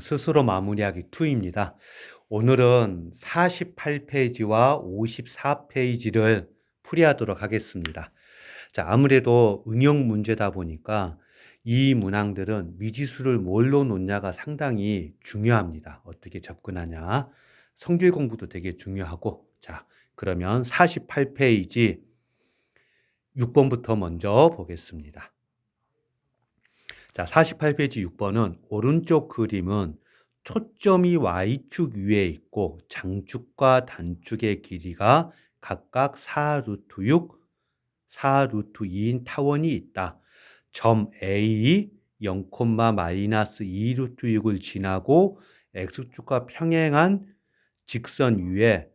스스로 마무리하기 2입니다. 오늘은 48페이지와 54페이지를 풀이하도록 하겠습니다. 자, 아무래도 응용 문제다 보니까 이 문항들은 미지수를 뭘로 놓냐가 상당히 중요합니다. 어떻게 접근하냐. 성질 공부도 되게 중요하고. 자, 그러면 48페이지 6번부터 먼저 보겠습니다. 자, 48페이지 6번은 오른쪽 그림은 초점이 Y축 위에 있고 장축과 단축의 길이가 각각 4루트 6, 4루트 2인 타원이 있다. 점 A 0, 마이너스 2루트 6을 지나고 X축과 평행한 직선 위에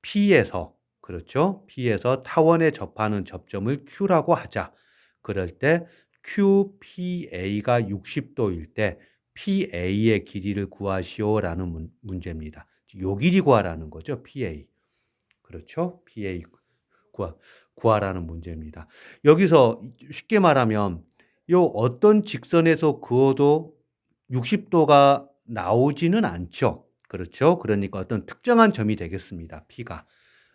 P에서 그렇죠? P에서 타원에 접하는 접점을 Q라고 하자. 그럴 때 QPA가 60도일 때 PA의 길이를 구하시오라는 문, 문제입니다. 요 길이 구하라는 거죠. PA. 그렇죠? PA 구하, 구하라는 문제입니다. 여기서 쉽게 말하면 요 어떤 직선에서 그어도 60도가 나오지는 않죠. 그렇죠? 그러니까 어떤 특정한 점이 되겠습니다. P가.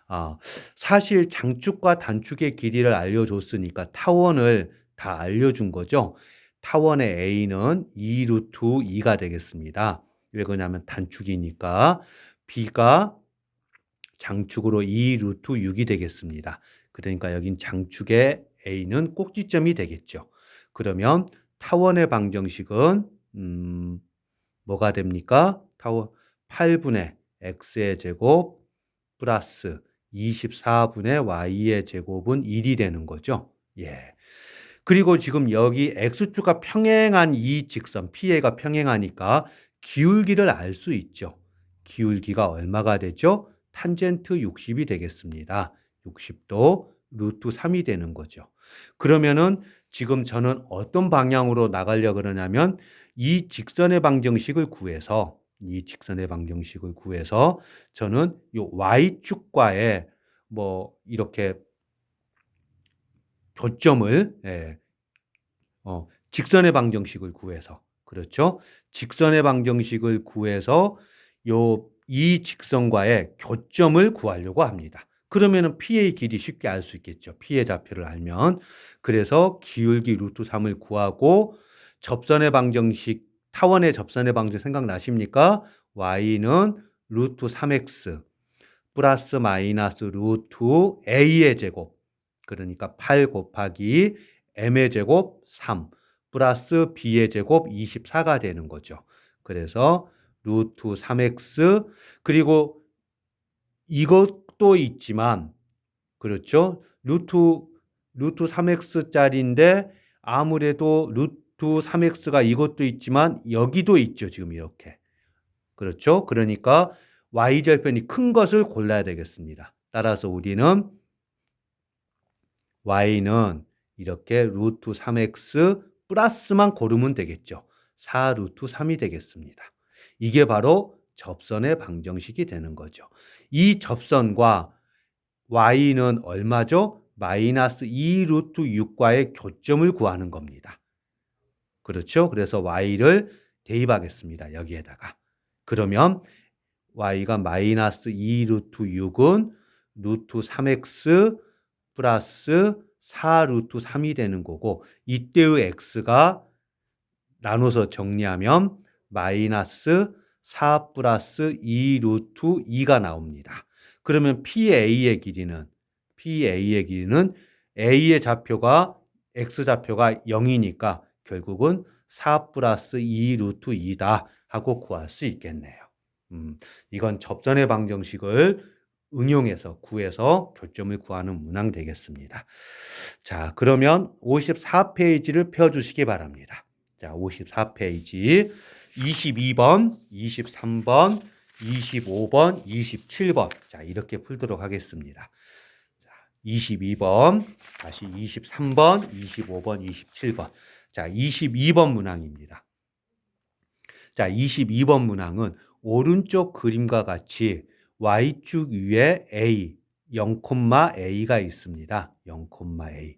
아, 사실 장축과 단축의 길이를 알려줬으니까 타원을 다 알려준 거죠. 타원의 A는 2루트 2가 되겠습니다. 왜 그러냐면 단축이니까 B가 장축으로 2루트 6이 되겠습니다. 그러니까 여긴 장축의 A는 꼭지점이 되겠죠. 그러면 타원의 방정식은 음, 뭐가 됩니까? 타원 8분의 x의 제곱 플러스 24분의 y의 제곱은 1이 되는 거죠. 예. 그리고 지금 여기 x축과 평행한 이 직선 PA가 평행하니까 기울기를 알 수 있죠. 기울기가 얼마가 되죠? 탄젠트 60이 되겠습니다. 60도 루트 3이 되는 거죠. 그러면은 지금 저는 어떤 방향으로 나가려 그러냐면 이 직선의 방정식을 구해서 이 직선의 방정식을 구해서 저는 요 y축과의 뭐 이렇게 교점을 예, 어, 직선의 방정식을 구해서 그렇죠? 직선의 방정식을 구해서 요 이 직선과의 교점을 구하려고 합니다. 그러면은 P의 길이 쉽게 알 수 있겠죠. P의 좌표를 알면. 그래서 기울기 루트 3을 구하고 접선의 방정식, 타원의 접선의 방정 생각나십니까? Y는 루트 3X 플러스 마이너스 루트 A의 제곱. 그러니까 8 곱하기 M의 제곱 3 플러스 B의 제곱 24가 되는 거죠. 그래서 루트 3X 그리고 이것도 있지만 그렇죠. 루트 루트 3x짜리인데 아무래도 루트 3x가 이것도 있지만 여기도 있죠. 지금 이렇게. 그렇죠. 그러니까 y절편이 큰 것을 골라야 되겠습니다. 따라서 우리는 y는 이렇게 루트 3x 플러스만 고르면 되겠죠. 4 루트 3이 되겠습니다. 이게 바로 접선의 방정식이 되는 거죠. 이 접선과 y는 얼마죠? 마이너스 2 루트 6과의 교점을 구하는 겁니다. 그렇죠? 그래서 y를 대입하겠습니다. 여기에다가. 그러면 y가 마이너스 2 루트 6은 루트 3x 플러스 4 루트 3이 되는 거고 이때의 x가 나눠서 정리하면 마이너스 4 플러스 2 루트 2가 나옵니다. 그러면 PA의 길이는 PA의 길이는 A의 좌표가 X 좌표가 0이니까 결국은 4 플러스 2 루트 2다 하고 구할 수 있겠네요. 음, 이건 접선의 방정식을 응용해서 구해서 교점을 구하는 문항 되겠습니다. 자, 그러면 54페이지를 펴 주시기 바랍니다. 자, 54페이지 22번, 23번, 25번, 27번. 자, 이렇게 풀도록 하겠습니다. 자, 22번, 다시 23번, 25번, 27번. 자, 22번 문항입니다. 자, 22번 문항은 오른쪽 그림과 같이 y축 위에 a 0,a가 있습니다. 0,a.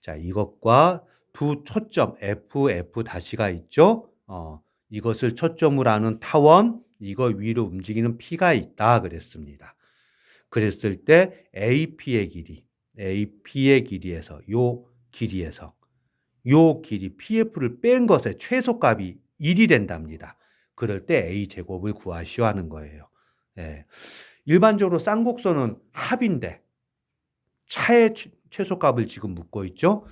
자, 이것과 두 초점 f f 다시가 있죠. 어, 이것을 초점으로 하는 타원, 이거 위로 움직이는 P가 있다 그랬습니다. 그랬을 때 AP의 길이, AP의 길이에서 요 길이에서 요 길이 PF를 뺀 것의 최소값이 1이 된답니다. 그럴 때 A 제곱을 구하시오 하는 거예요. 예. 일반적으로 쌍곡선은 합인데 차의 최- 최소값을 지금 묻고 있죠.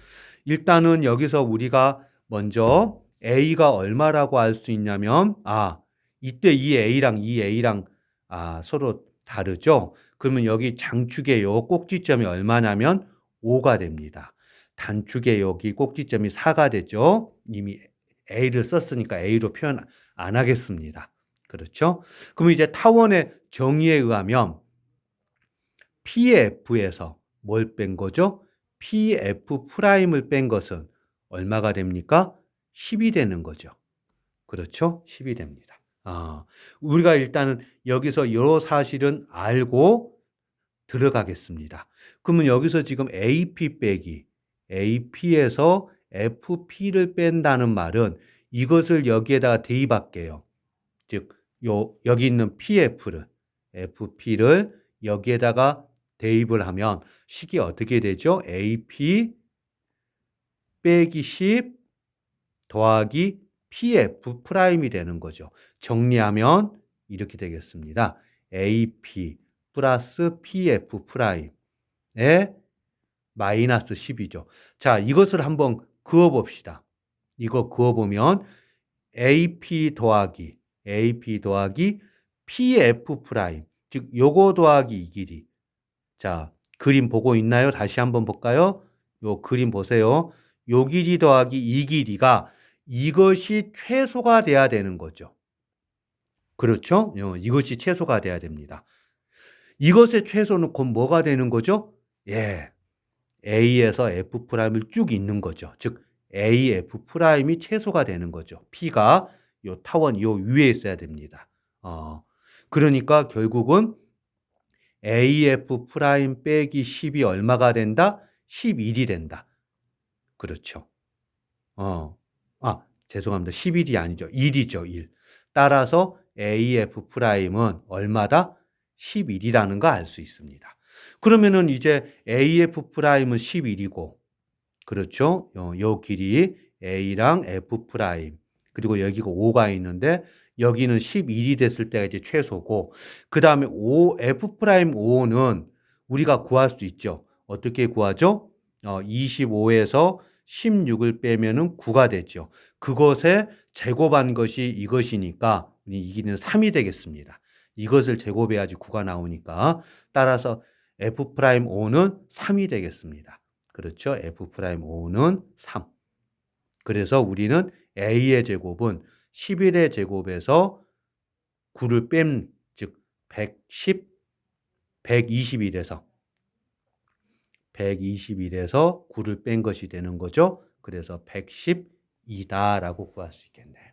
일단은 여기서 우리가 먼저 A가 얼마라고 알 수 있냐면 아 이때 이 A랑 이 A랑 아 서로 다르죠. 그러면 여기 장축의 요 꼭지점이 얼마냐면 5가 됩니다. 단축의 여기 꼭지점이 4가 되죠. 이미 A를 썼으니까 A로 표현 안 하겠습니다. 그렇죠? 그럼 이제 타원의 정의에 의하면 PF에서 뭘 뺀 거죠? PF 프라임을 뺀 것은 얼마가 됩니까? 10이 되는 거죠. 그렇죠? 10이 됩니다. 아, 우리가 일단은 여기서 이 사실은 알고 들어가겠습니다. 그러면 여기서 지금 AP 빼기 AP에서 FP를 뺀다는 말은 이것을 여기에다가 대입할게요. 즉, 요, 여기 있는 PF를, FP를 여기에다가 대입을 하면 식이 어떻게 되죠? AP 빼기 10 더하기 PF 프라임이 되는 거죠. 정리하면 이렇게 되겠습니다. AP 플러스 PF 프라임에 마이너스 10이죠. 자, 이것을 한번 그어 봅시다. 이거 그어 보면 AP 더하기 AP 더하기 PF 프라임 즉 요거 더하기 이 길이 자 그림 보고 있나요? 다시 한번 볼까요? 요 그림 보세요. 요 길이 더하기 이 길이가 이것이 최소가 돼야 되는 거죠. 그렇죠? 어, 이것이 최소가 돼야 됩니다. 이것의 최소는 곧 뭐가 되는 거죠? 예. A에서 F 프라임을 쭉 잇는 거죠. 즉 AF 프라임이 최소가 되는 거죠. P가 요 타원 요 위에 있어야 됩니다. 어. 그러니까 결국은 AF 프라임 빼기 10이 얼마가 된다? 11이 된다. 그렇죠. 어. 아, 죄송합니다. 11이 아니죠. 1이죠. 1. 따라서 AF 프라임은 얼마다? 11이라는 거 알 수 있습니다. 그러면은 이제 AF 프라임은 11이고 그렇죠? 요, 요 길이 A랑 F 프라임 그리고 여기가 5가 있는데 여기는 11이 됐을 때가 이제 최소고 그 다음에 5 F 프라임 5는 우리가 구할 수 있죠. 어떻게 구하죠? 어, 25에서 16을 빼면은 9가 되죠. 그것에 제곱한 것이 이것이니까 이기는 3이 되겠습니다. 이것을 제곱해야지 9가 나오니까 따라서 F 프라임 5는 3이 되겠습니다. 그렇죠? F 프라임 5는 3. 그래서 우리는 A의 제곱은 11의 제곱에서 9를 뺀, 즉 110, 121에서 121에서 9를 뺀 것이 되는 거죠. 그래서 112다라고 구할 수 있겠네요.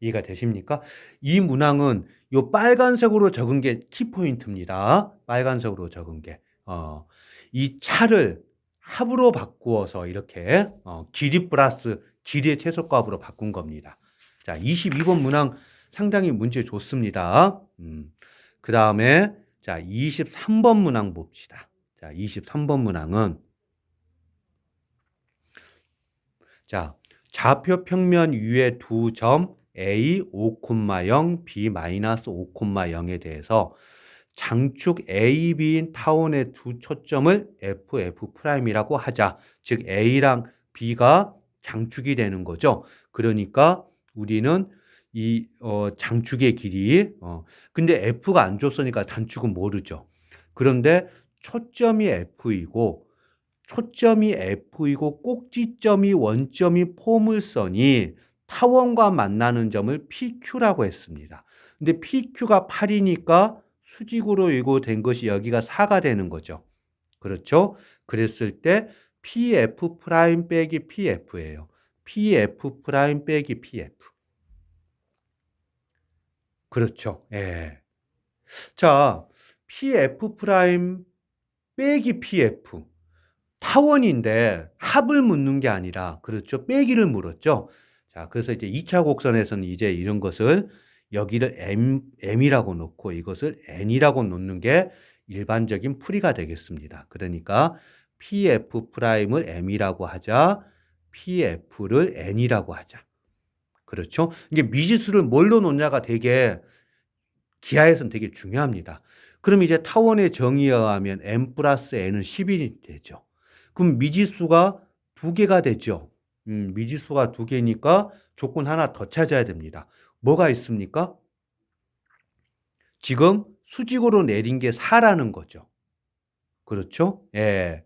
이해가 되십니까? 이 문항은 요 빨간색으로 적은 게 키포인트입니다. 빨간색으로 적은 게. 어, 이 차를 합으로 바꾸어서 이렇게 어, 길이 플러스 길이의 최소값으로 바꾼 겁니다. 자, 22번 문항 상당히 문제 좋습니다. 음, 그 다음에 자, 23번 문항 봅시다. 자, 23번 문항은 자, 좌표 평면 위에 두 점 A 5,0, B 마이너스 5,0에 대해서 장축 A, B인 타원의 두 초점을 F, F 프라임이라고 하자. 즉 A랑 B가 장축이 되는 거죠. 그러니까 우리는 이 어, 장축의 길이 어, 근데 F가 안 줬으니까 단축은 모르죠. 그런데 초점이 F이고 초점이 F이고 꼭지점이 원점이 포물선이 타원과 만나는 점을 PQ라고 했습니다. 근데 PQ가 8이니까 수직으로 이고 된 것이 여기가 4가 되는 거죠. 그렇죠? 그랬을 때 PF 프라임 빼기 PF예요. PF 프라임 빼기 PF. 그렇죠. 예. 자, PF 프라임 빼기 PF. 타원인데 합을 묻는 게 아니라 그렇죠. 빼기를 물었죠. 자, 자, 그래서 이제 2차 곡선에서는 이제 이런 것을 여기를 M, M이라고 놓고 이것을 N이라고 놓는 게 일반적인 풀이가 되겠습니다. 그러니까 PF'을 M이라고 하자, PF를 N이라고 하자. 그렇죠? 이게 미지수를 뭘로 놓냐가 되게 기하에서는 되게 중요합니다. 그럼 이제 타원의 정의에 의하면 M 플러스 N은 10이 되죠. 그럼 미지수가 두 개가 되죠. 음, 미지수가 두 개니까 조건 하나 더 찾아야 됩니다. 뭐가 있습니까? 지금 수직으로 내린 게 4라는 거죠. 그렇죠? 예.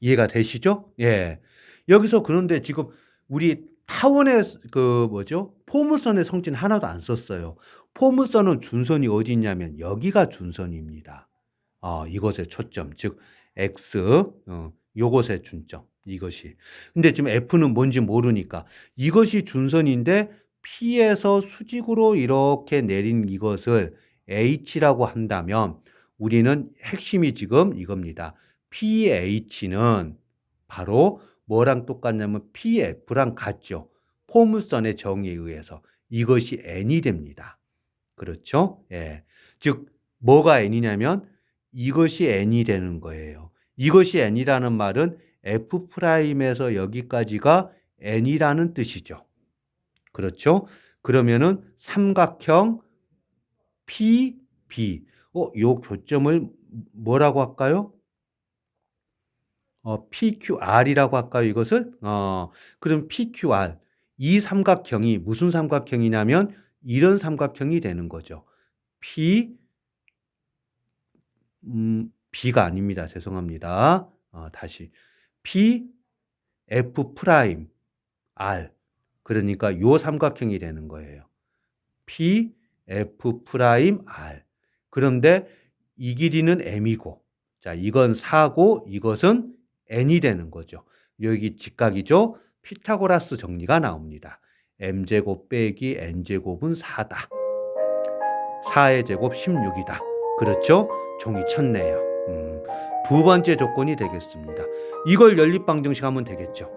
이해가 되시죠? 예. 여기서 그런데 지금 우리 타원의 그 뭐죠? 포물선의 성진 하나도 안 썼어요. 포물선은 준선이 어디 있냐면 여기가 준선입니다. 어, 이것의 초점, 즉 x 어, 요것의 준점 이것이. 근데 지금 f는 뭔지 모르니까 이것이 준선인데 P에서 수직으로 이렇게 내린 이것을 H라고 한다면 우리는 핵심이 지금 이겁니다. PH는 바로 뭐랑 똑같냐면 PF랑 같죠. 포물선의 정의에 의해서 이것이 N이 됩니다. 그렇죠? 예. 즉 뭐가 N이냐면 이것이 N이 되는 거예요. 이것이 N이라는 말은 F'에서 여기까지가 N이라는 뜻이죠. 그렇죠? 그러면은 삼각형 PB 어, 요 교점을 뭐라고 할까요? 어, PQR이라고 할까요? 이것을? 어, 그럼 PQR 이 삼각형이 무슨 삼각형이냐면 이런 삼각형이 되는 거죠. P 음, B가 아닙니다. 죄송합니다. 어, 다시 P F 프라임 R 그러니까 요 삼각형이 되는 거예요. P F 프라임 R 그런데 이 길이는 M이고 자 이건 4고 이것은 N이 되는 거죠. 여기 직각이죠. 피타고라스 정리가 나옵니다. m제곱 빼기 n제곱은 4다. 4의 제곱 16이다. 그렇죠? 종이 쳤네요. 음, 두 번째 조건이 되겠습니다. 이걸 연립방정식 하면 되겠죠.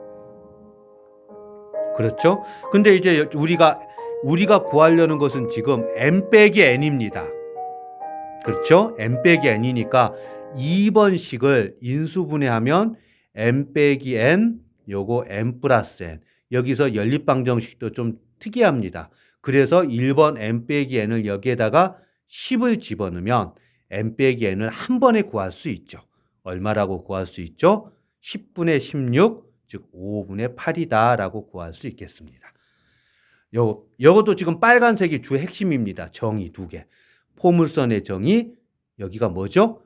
그렇죠? 근데 이제 우리가 우리가 구하려는 것은 지금 m 빼기 n입니다. 그렇죠? m 빼기 n이니까 2번식을 인수분해하면 m 빼기 n 요거 m 플러스 n 여기서 연립방정식도 좀 특이합니다. 그래서 1번 m 빼기 n을 여기에다가 10을 집어넣으면 m 빼기 n을 한 번에 구할 수 있죠. 얼마라고 구할 수 있죠? 10분의 16, 즉 5분의 8이다라고 구할 수 있겠습니다. 요, 요것도 지금 빨간색이 주 핵심입니다. 정의 두 개. 포물선의 정의, 여기가 뭐죠?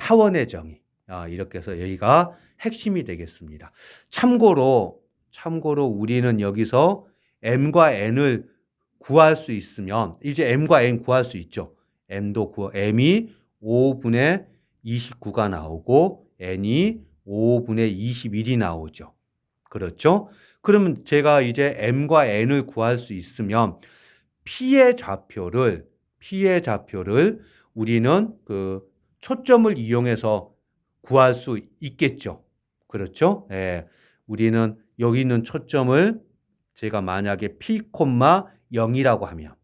타원의 정의. 아, 이렇게 해서 여기가 핵심이 되겠습니다. 참고로, 참고로 우리는 여기서 m과 n을 구할 수 있으면, 이제 m과 n 구할 수 있죠. m도 구, m이 5분의 29가 나오고, n이 5분의 21이 나오죠. 그렇죠? 그러면 제가 이제 m과 n을 구할 수 있으면 p의 좌표를 p의 좌표를 우리는 그 초점을 이용해서 구할 수 있겠죠. 그렇죠? 예. 우리는 여기 있는 초점을 제가 만약에 p, 0이라고 하면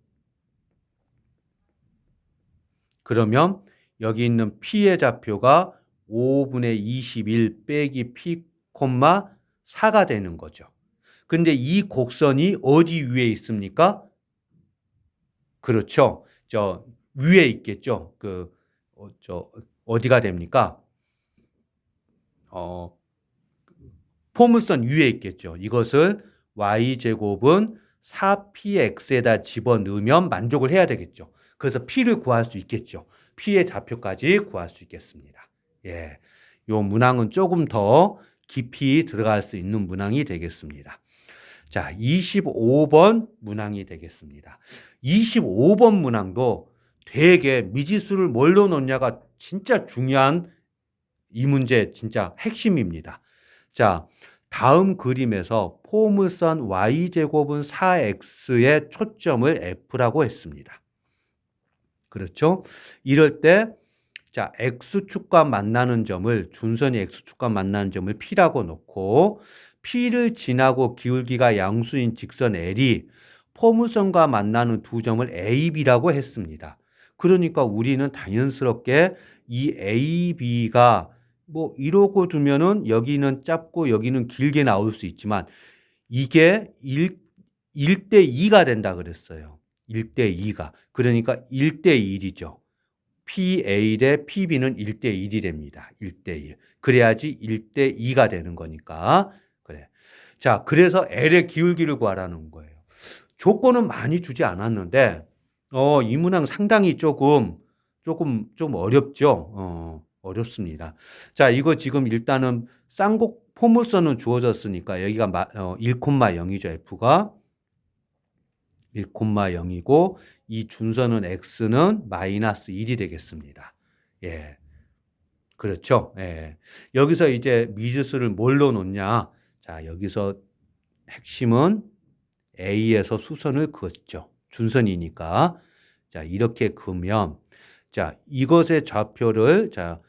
그러면 여기 있는 p의 좌표가 5분의 21 빼기 p, 4가 되는 거죠. 근데 이 곡선이 어디 위에 있습니까? 그렇죠. 저 위에 있겠죠. 그, 어, 저, 어디가 됩니까? 어, 포물선 위에 있겠죠. 이것을 y제곱은 4px에다 집어넣으면 만족을 해야 되겠죠. 그래서 p를 구할 수 있겠죠. p의 좌표까지 구할 수 있겠습니다. 예. 요 문항은 조금 더 깊이 들어갈 수 있는 문항이 되겠습니다. 자, 25번 문항이 되겠습니다. 25번 문항도 되게 미지수를 뭘로 놓냐가 진짜 중요한 이 문제 진짜 핵심입니다. 자, 다음 그림에서 포물선 y제곱은 4x의 초점을 f라고 했습니다. 그렇죠? 이럴 때 자, x축과 만나는 점을 준선이 x축과 만나는 점을 p라고 놓고 P를 지나고 기울기가 양수인 직선 L이 포물선과 만나는 두 점을 A, B라고 했습니다. 그러니까 우리는 자연스럽게 이 A, B가 뭐 이러고 두면은 여기는 짧고 여기는 길게 나올 수 있지만 이게 1, 1대 2가 된다 그랬어요. 1대 2가. 그러니까 1대 1이죠. PA 대 PB는 1대 1이 됩니다. 1대 1. 그래야지 1대 2가 되는 거니까. 그래. 자, 그래서 L의 기울기를 구하라는 거예요. 조건은 많이 주지 않았는데 어, 이 문항 상당히 조금 조금 좀 어렵죠. 어, 어렵습니다. 자, 이거 지금 일단은 쌍곡 포물선은 주어졌으니까 여기가 마, 어, 1,0이죠. F가 1,0이고 이 준선은 x는 마이너스 1이 되겠습니다. 예. 그렇죠. 예. 여기서 이제 미지수를 뭘로 놓냐? 자, 여기서 핵심은 A에서 수선을 그었죠. 준선이니까. 자, 이렇게 그으면 자, 이것의 좌표를 자,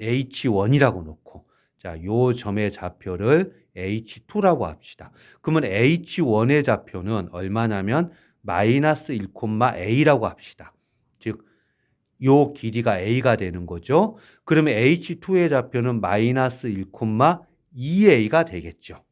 H1이라고 놓고 자, 요 점의 좌표를 H2라고 합시다. 그러면 H1의 좌표는 얼마냐면 마이너스 1,a라고 합시다. 즉, 요 길이가 a가 되는 거죠. 그러면 h2의 좌표는 마이너스 1,2a가 되겠죠.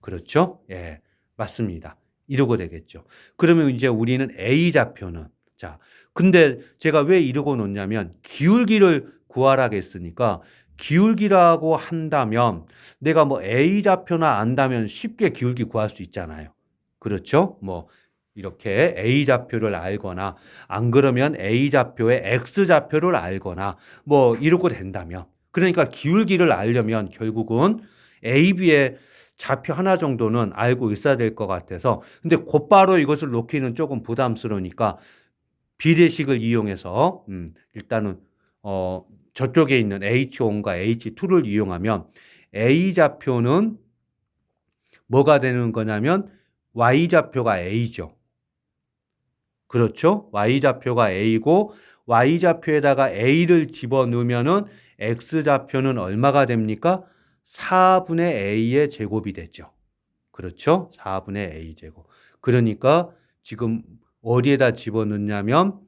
그렇죠? 예, 맞습니다. 이러고 되겠죠. 그러면 이제 우리는 a 좌표는 자, 근데 제가 왜 이러고 놓냐면 기울기를 구하라겠으니까 기울기라고 한다면 내가 뭐 a 좌표나 안다면 쉽게 기울기 구할 수 있잖아요. 그렇죠? 뭐 이렇게 A 좌표를 알거나 안 그러면 A 좌표의 X 좌표를 알거나 뭐 이러고 된다면 그러니까 기울기를 알려면 결국은 A, B의 좌표 하나 정도는 알고 있어야 될 것 같아서 근데 곧바로 이것을 놓기는 조금 부담스러우니까 비례식을 이용해서 음, 일단은 어 저쪽에 있는 H1과 H2를 이용하면 A 좌표는 뭐가 되는 거냐면 Y 좌표가 A죠. 그렇죠? y좌표가 a고 y좌표에다가 a를 집어넣으면은 x좌표는 얼마가 됩니까? 4분의 a의 제곱이 되죠. 그렇죠? 4분의 a 제곱. 그러니까 지금 어디에다 집어넣냐면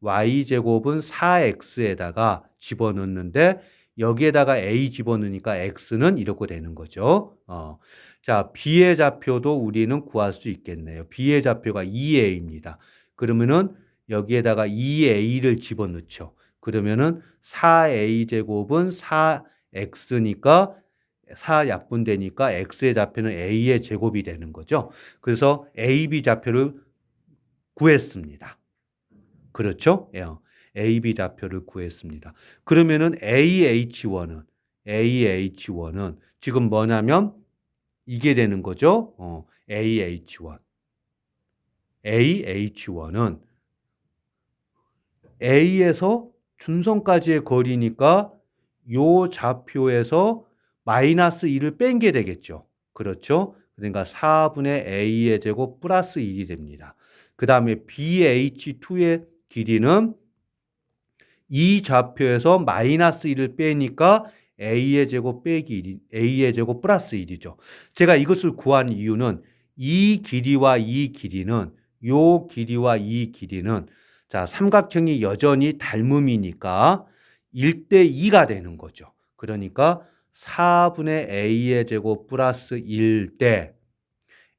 y제곱은 4x에다가 집어넣는데 여기에다가 a 집어넣으니까 x는 이렇게 되는 거죠. 어. 자, b의 좌표도 우리는 구할 수 있겠네요. b의 좌표가 2a입니다. 그러면은 여기에다가 2a를 집어넣죠. 그러면은 4a 제곱은 4x니까 4 약분되니까 x의 좌표는 a의 제곱이 되는 거죠. 그래서 ab 좌표를 구했습니다. 그렇죠? 예. ab 좌표를 구했습니다. 그러면은 AH1은 AH1은 지금 뭐냐면 이게 되는 거죠. 어, AH1. AH1은 A에서 준선까지의 거리니까 요 좌표에서 마이너스 1을 뺀게 되겠죠. 그렇죠? 그러니까 4분의 A의 제곱 플러스 1이 됩니다. 그 다음에 BH2의 길이는 이 좌표에서 마이너스 1을 빼니까 A의 제곱 빼기 1, A의 제곱 플러스 1이죠. 제가 이것을 구한 이유는 이 길이와 이 길이는 요 길이와 이 길이는 자, 삼각형이 여전히 닮음이니까 1대 2가 되는 거죠. 그러니까 4분의 a의 제곱 플러스 1대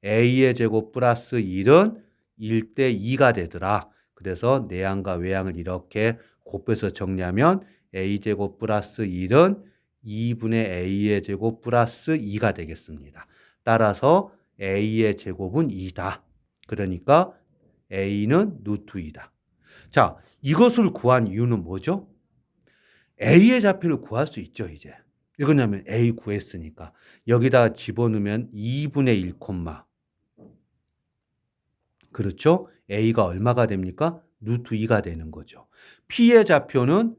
a의 제곱 플러스 1은 1대 2가 되더라. 그래서 내항과 외항을 이렇게 곱해서 정리하면 a제곱 플러스 1은 2분의 a의 제곱 플러스 2가 되겠습니다. 따라서 a의 제곱은 2다. 그러니까 A는 루트 2다. 자, 이것을 구한 이유는 뭐죠? A의 좌표를 구할 수 있죠, 이제. 이거냐면 A 구했으니까. 여기다 집어넣으면 2분의 1, 그렇죠? A가 얼마가 됩니까? 루트 2가 되는 거죠. P의 좌표는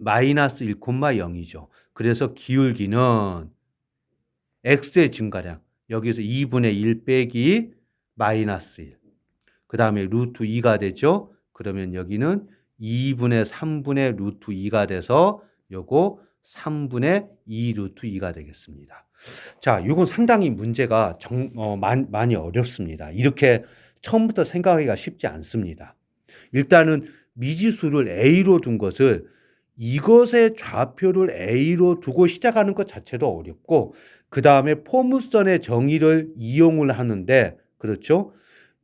마이너스 1, 0이죠. 그래서 기울기는 X의 증가량. 여기서 2분의 1 빼기 마이너스 1. 그 다음에 루트 2가 되죠. 그러면 여기는 2분의 3분의 루트 2가 돼서 요거 3분의 2 루트 2가 되겠습니다. 자, 이건 상당히 문제가 정, 어, 많, 많이 어렵습니다. 이렇게 처음부터 생각하기가 쉽지 않습니다. 일단은 미지수를 A로 둔 것을 이것의 좌표를 A로 두고 시작하는 것 자체도 어렵고, 그 다음에 포무선의 정의를 이용을 하는데, 그렇죠?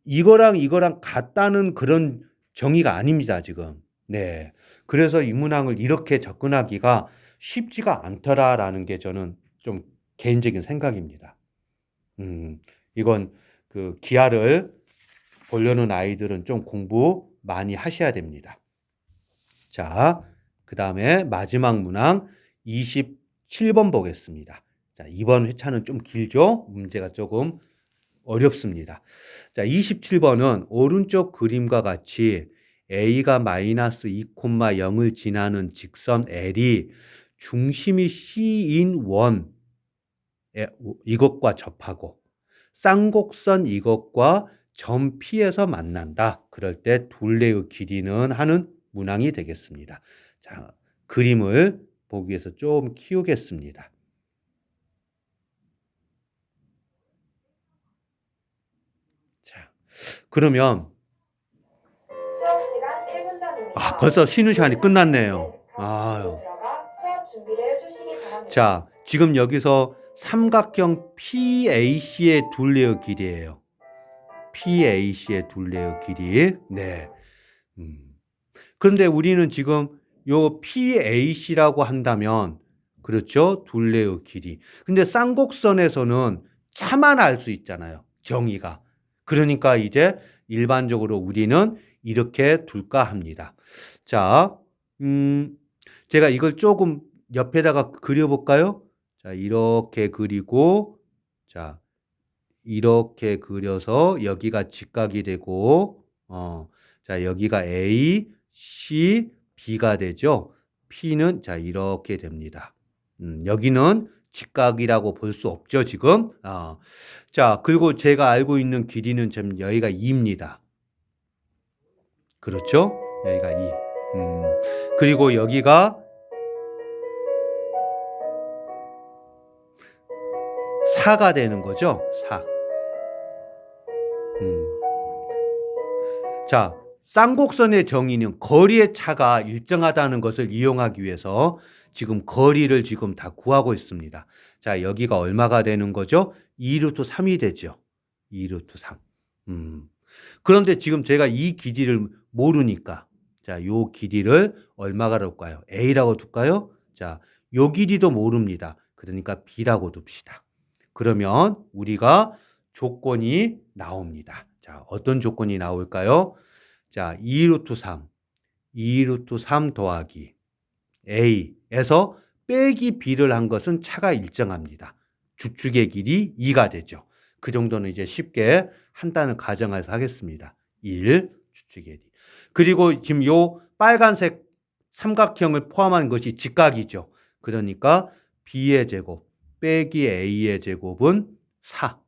이거랑 이거랑 같다는 그런 정의가 아닙니다, 지금. 네. 그래서 이 문항을 이렇게 접근하기가 쉽지가 않더라라는 게 저는 좀 개인적인 생각입니다. 음, 이건 그 기하를 보려는 아이들은 좀 공부 많이 하셔야 됩니다. 자, 그 다음에 마지막 문항 27번 보겠습니다. 자, 이번 회차는 좀 길죠? 문제가 조금 어렵습니다. 자, 27번은 오른쪽 그림과 같이 a가 마이너스 2,0을 지나는 직선 L이 중심이 C인 원 이것과 접하고 쌍곡선 이것과 점 P에서 만난다. 그럴 때 둘레의 길이는 하는 문항이 되겠습니다. 자, 그림을 보기 위해서 좀 키우겠습니다. 자, 그러면 수업 시간 1분 전입니다. 아, 벌써 쉬는 시간이 끝났네요. 아유. 준비를 해주시기 바랍니다. 자, 지금 여기서 삼각형 PAC의 둘레의 길이에요. PAC의 둘레의 길이. 네. 음. 그런데 우리는 지금 요 PAC라고 한다면 그렇죠? 둘레의 길이. 근데 쌍곡선에서는 차만 알 수 있잖아요. 정의가. 그러니까 이제 일반적으로 우리는 이렇게 둘까 합니다. 자, 음, 제가 이걸 조금 옆에다가 그려볼까요? 자, 이렇게 그리고, 자, 이렇게 그려서 여기가 직각이 되고, 어, 자, 여기가 A, C, B가 되죠. P는 자, 이렇게 됩니다. 음, 여기는 직각이라고 볼 수 없죠, 지금. 어. 자, 그리고 제가 알고 있는 길이는 지금 여기가 2입니다. 그렇죠? 여기가 2. 음, 그리고 여기가 4가 되는 거죠. 4. 음. 자, 쌍곡선의 정의는 거리의 차가 일정하다는 것을 이용하기 위해서 지금 거리를 지금 다 구하고 있습니다. 자, 여기가 얼마가 되는 거죠? 2루트 3이 되죠. 2루트 3. 음. 그런데 지금 제가 이 길이를 모르니까 자, 요 길이를 얼마가 될까요? A라고 둘까요? 자, 요 길이도 모릅니다. 그러니까 B라고 둡시다. 그러면 우리가 조건이 나옵니다. 자, 어떤 조건이 나올까요? 자, 2루트 3. 2루트 3 더하기 A에서 빼기 B를 한 것은 차가 일정합니다. 주축의 길이 2가 되죠. 그 정도는 이제 쉽게 한다는 가정에서 하겠습니다. 1 주축의 길이. 그리고 지금 요 빨간색 삼각형을 포함한 것이 직각이죠. 그러니까 B의 제곱 빼기 A의 제곱은 4.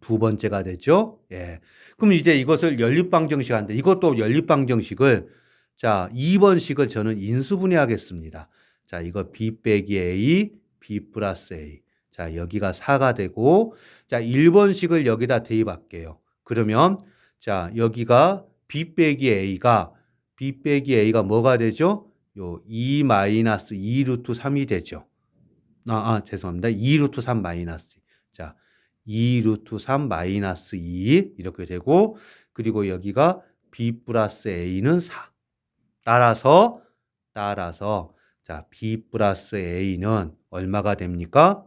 두 번째가 되죠. 예. 그럼 이제 이것을 연립방정식 하는데 이것도 연립방정식을 자, 2번식을 저는 인수분해하겠습니다. 자, 이거 B 빼기 A, B 플러스 A. 자, 여기가 4가 되고 자, 1번식을 여기다 대입할게요. 그러면 자, 여기가 B 빼기 A가 B 빼기 A가 뭐가 되죠? 요 2 마이너스 2 루트 3이 되죠. 아, 아, 죄송합니다. 2 루트 3 마이너스. 자, 2 루트 3 마이너스 2 이렇게 되고 그리고 여기가 B 플러스 A는 4. 따라서 따라서 자, B 플러스 A는 얼마가 됩니까?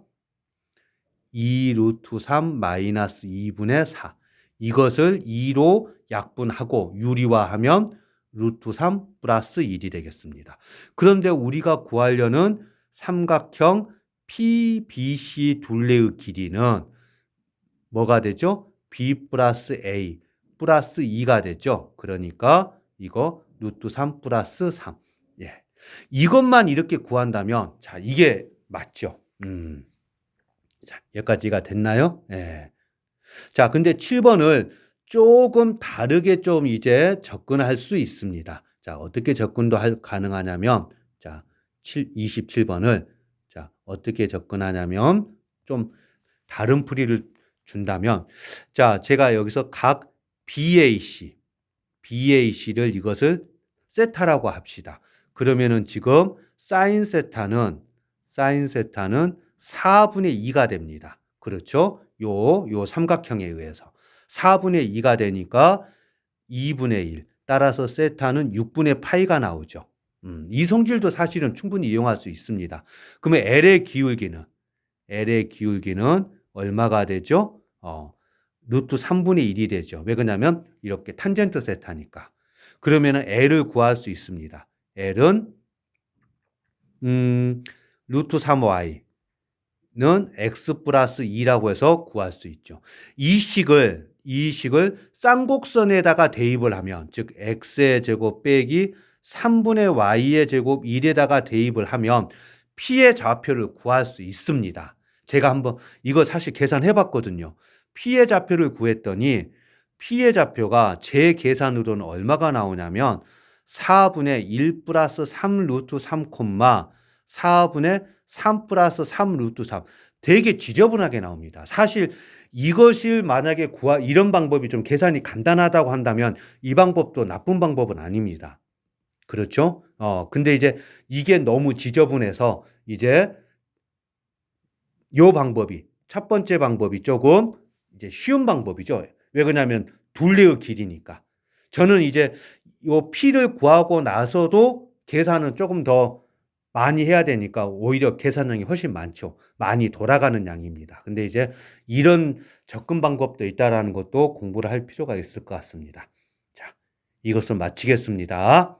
2 루트 3 마이너스 2분의 4. 이것을 2로 약분하고 유리화하면 루트 3 플러스 1이 되겠습니다. 그런데 우리가 구하려는 삼각형 PBC 둘레의 길이는 뭐가 되죠? B 플러스 A 플러스 2가 되죠. 그러니까 이거 루트 3 플러스 3. 예. 이것만 이렇게 구한다면 자, 이게 맞죠. 음. 자, 여기까지가 됐나요? 예. 자, 근데 7번을 조금 다르게 좀 이제 접근할 수 있습니다. 자, 어떻게 접근도 할, 가능하냐면 자, 7, 27번을 자, 어떻게 접근하냐면 좀 다른 풀이를 준다면 자, 제가 여기서 각 BAC, BAC를 이것을 세타라고 합시다. 그러면은 지금 사인 세타는 사인 세타는 4분의 2가 됩니다. 그렇죠? 요, 요 삼각형에 의해서. 4분의 2가 되니까 2분의 1. 따라서 세타는 6분의 파이가 나오죠. 음, 이 성질도 사실은 충분히 이용할 수 있습니다. 그러면 L의 기울기는, L의 기울기는 얼마가 되죠? 어, 루트 3분의 1이 되죠. 왜 그러냐면 이렇게 탄젠트 세타니까. 그러면은 L을 구할 수 있습니다. L은 음, 루트 3y는 x 플러스 2라고 해서 구할 수 있죠. 이 식을 이 식을 쌍곡선에다가 대입을 하면 즉 x의 제곱 빼기 3분의 y의 제곱 1에다가 대입을 하면 p의 좌표를 구할 수 있습니다. 제가 한번 이거 사실 계산해 봤거든요. p의 좌표를 구했더니 p의 좌표가 제 계산으로는 얼마가 나오냐면 4분의 1 플러스 3 루트 3 콤마 4분의 3 플러스 3 루트 3 되게 지저분하게 나옵니다. 사실 이것을 만약에 구하 이런 방법이 좀 계산이 간단하다고 한다면 이 방법도 나쁜 방법은 아닙니다. 그렇죠? 어, 근데 이제 이게 너무 지저분해서 이제 요 방법이 첫 번째 방법이 조금 이제 쉬운 방법이죠. 왜 그러냐면 둘레의 길이니까. 저는 이제 요 P를 구하고 나서도 계산은 조금 더 많이 해야 되니까 오히려 계산량이 훨씬 많죠. 많이 돌아가는 양입니다. 근데 이제 이런 접근 방법도 있다라는 것도 공부를 할 필요가 있을 것 같습니다. 자, 이것을 마치겠습니다.